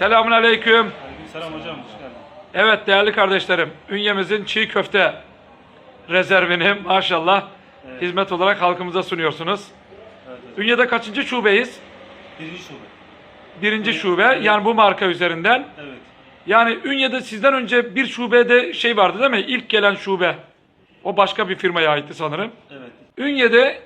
Selamun aleyküm. Selam hocam. Evet değerli kardeşlerim, Ünye'mizin çiğ köfte rezervini maşallah Evet. hizmet olarak halkımıza sunuyorsunuz. Evet, hocam. Ünye'de kaçıncı şubeyiz? Birinci şube. Birinci Evet. şube. Yani bu marka üzerinden. Evet. Yani Ünye'de sizden önce bir şubede şey vardı değil mi? İlk gelen şube. O başka bir firmaya aitti sanırım. Evet. Ünye'de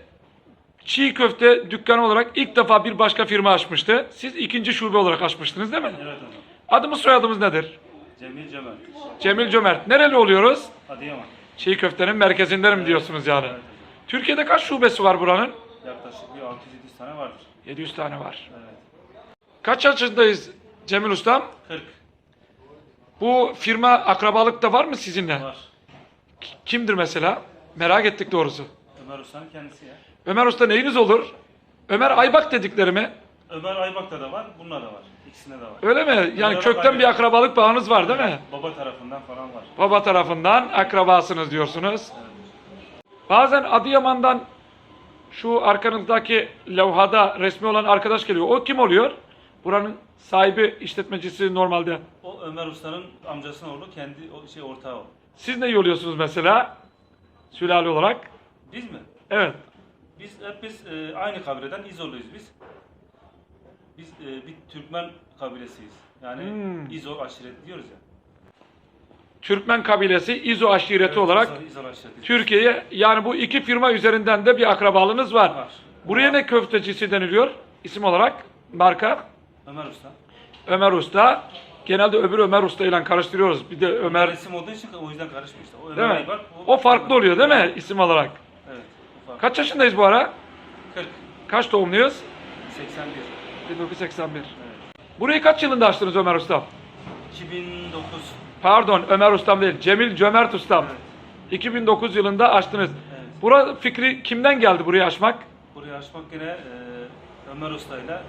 çiğ köfte dükkanı olarak ilk defa bir başka firma açmıştı. Siz ikinci şube olarak açmıştınız değil mi? Evet hocam. Adımız soyadımız nedir? Cemil Cemal. Cemil Cömert. Nereli oluyoruz? Adıyaman. Çiğ köftenin merkezindenim diyorsunuz yani. Evet. Türkiye'de kaç şubesi var buranın? Yaklaşık bir 600-700 tane vardır. 700 tane var. Evet. Kaç yaşındayız Cemil Ustam? 40 Bu firma akrabalıkta var mı sizinle? var. Kimdir mesela? Merak ettik doğrusu. Ömer Usta'nın kendisi ya. Ömer Usta neyiniz olur? Ömer Aybak dediklerimi. Ömer Aybak'ta da var, bununla da var. İkisinde de var. Öyle mi? Yani Ömer kökten Aybak. bir akrabalık bağınız var değil mi? Baba tarafından falan var. Baba tarafından akrabasınız diyorsunuz. Bazen Adıyaman'dan şu arkanızdaki levhada resmi olan arkadaş geliyor. O kim oluyor? Buranın sahibi, işletmecisi normalde. O Ömer Usta'nın amcasının oğlu, kendi o şey ortağı o. Siz ne oluyorsunuz mesela? Sülale olarak. Biz mi? Evet. Biz hep biz e, aynı kabileden İzoluyuz biz. Biz e, bir Türkmen kabilesiyiz. Yani Hmm. İzo aşiret diyoruz ya. Türkmen kabilesi İzo aşireti Evet, olarak İzo- İzo aşireti. Türkiye'ye yani bu iki firma üzerinden de bir akrabalığınız var. Var. Buraya ne köftecisi deniliyor isim olarak? Marka Ömer Usta. Ömer Usta. Genelde öbür Ömer Usta ile karıştırıyoruz. Bir de Ömer Resim olduğu için o yüzden karışmış işte. O Ömer değil mi? Bu- O farklı oluyor değil mi isim olarak? Evet. Kaç yaşındayız bu ara? 40, Kaç doğumluyuz? 81. 1981. Evet. Burayı kaç yılında açtınız Ömer Ustam? 2009. Pardon Ömer Ustam değil. Cemil Cömert Ustam. Evet. 2009 yılında açtınız. Evet. Bura fikri kimden geldi burayı açmak? Burayı açmak yine e, Ömer Usta ile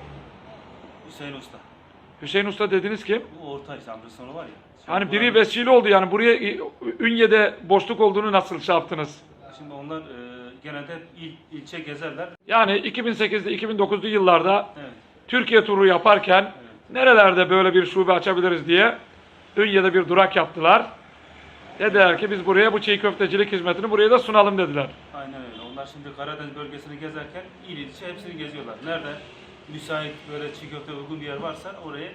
Hüseyin Usta. Hüseyin Usta dediniz kim? Bu orta işte amcasının oğlu var ya. Hani biri vesile oldu yani buraya Ünye'de boşluk olduğunu nasıl şey yaptınız? Şimdi onlar e, genelde il, ilçe gezerler. Yani 2008'de 2009'lu yıllarda Evet. Türkiye turu yaparken nerelerde böyle bir şube açabiliriz diye Ünye'de bir durak yaptılar. Dediler ki biz buraya bu çiğ köftecilik hizmetini buraya da sunalım dediler. Aynen öyle. Onlar şimdi Karadeniz bölgesini gezerken il ilçe hepsini geziyorlar. Nerede müsait böyle çiğ köfte uygun bir yer varsa orayı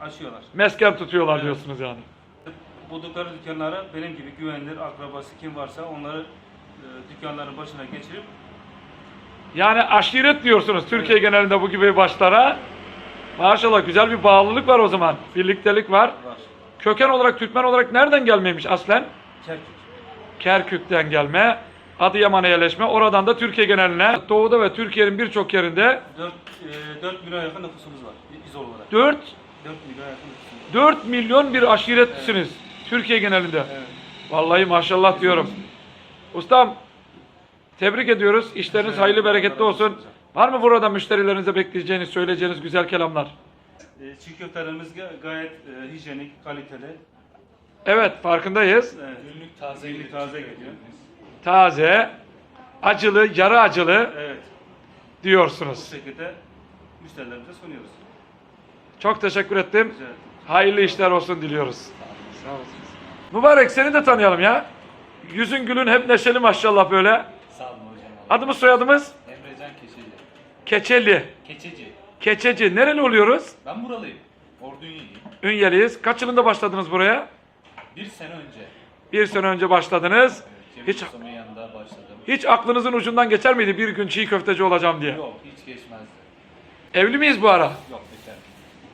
açıyorlar. Mesken tutuyorlar Evet. diyorsunuz yani. Buldukları dükkanlara benim gibi güvenilir akrabası kim varsa onları dükkanların başına geçirip Yani aşiret diyorsunuz Türkiye genelinde bu gibi başlara. Maşallah güzel bir bağlılık var o zaman. Birliktelik var. var. Köken olarak Türkmen olarak nereden gelmeymiş aslen? Kerkük. Kerkük'ten gelme. Adıyaman'a yerleşme. Oradan da Türkiye geneline. Doğuda ve Türkiye'nin birçok yerinde 4, e, 4 milyona yakın nüfusumuz var. İzol olarak. 4 4 milyona yakın nüfusumuz var. 4 milyon bir aşiretlisiniz. Türkiye genelinde. Evet. Vallahi maşallah diyorum. Ustam tebrik ediyoruz. İşleriniz hayırlı bereketli olsun. Var mı burada müşterilerinize bekleyeceğiniz, söyleyeceğiniz güzel kelamlar? E, çiğ köftelerimiz ga- gayet e, hijyenik, kaliteli. Evet farkındayız. Evet. Günlük taze Günlük taze geliyor. Taze, acılı, yarı acılı Evet. Bu diyorsunuz. şekilde müşterilerimize sunuyoruz. Çok teşekkür ettim. Ederim. Hayırlı işler olsun diliyoruz. Sağ olasınız. Mübarek seni de tanıyalım ya. Yüzün gülün hep neşeli maşallah böyle. Sağ olun hocam. Adımız soyadımız Emrecan Keçeli. Keçeli. Keçeci. Keçeci. Nereli oluyoruz? Ben buralıyım. Ordu Ünye'liyim. Ünyeliyiz. Kaç yılında başladınız buraya? Bir sene önce Bir sene önce başladınız. Cemil Hiç Usta'nın yanında başladım. hiç aklınızın ucundan geçer miydi bir gün çiğ köfteci olacağım diye? Yok hiç geçmezdi. Evli miyiz bu ara? Yok bekar.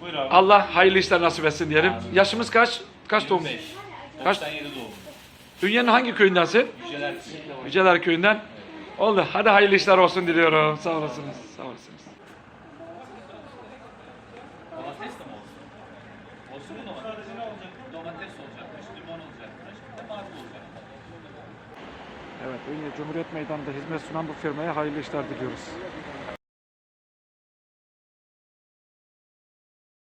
Buyur abi. Allah hayırlı işler nasip etsin diyelim. Yaşımız kaç? Kaç doğumlu? 25. Kaç- 97 doğumlu. Ünye'nin hangi köyündensin? Yüceler Yüceler köyünden. Oldu. Hadi hayırlı işler olsun diliyorum. Sağ olasınız. Sağ olasınız. Domates de mi olsun? Olsun mu domates? Sadece ne olacak? Domates olacakmış, limon olacakmış, bir de mavi olacak. Evet, Ünye Cumhuriyet Meydanı'nda hizmet sunan bu firmaya hayırlı işler diliyoruz.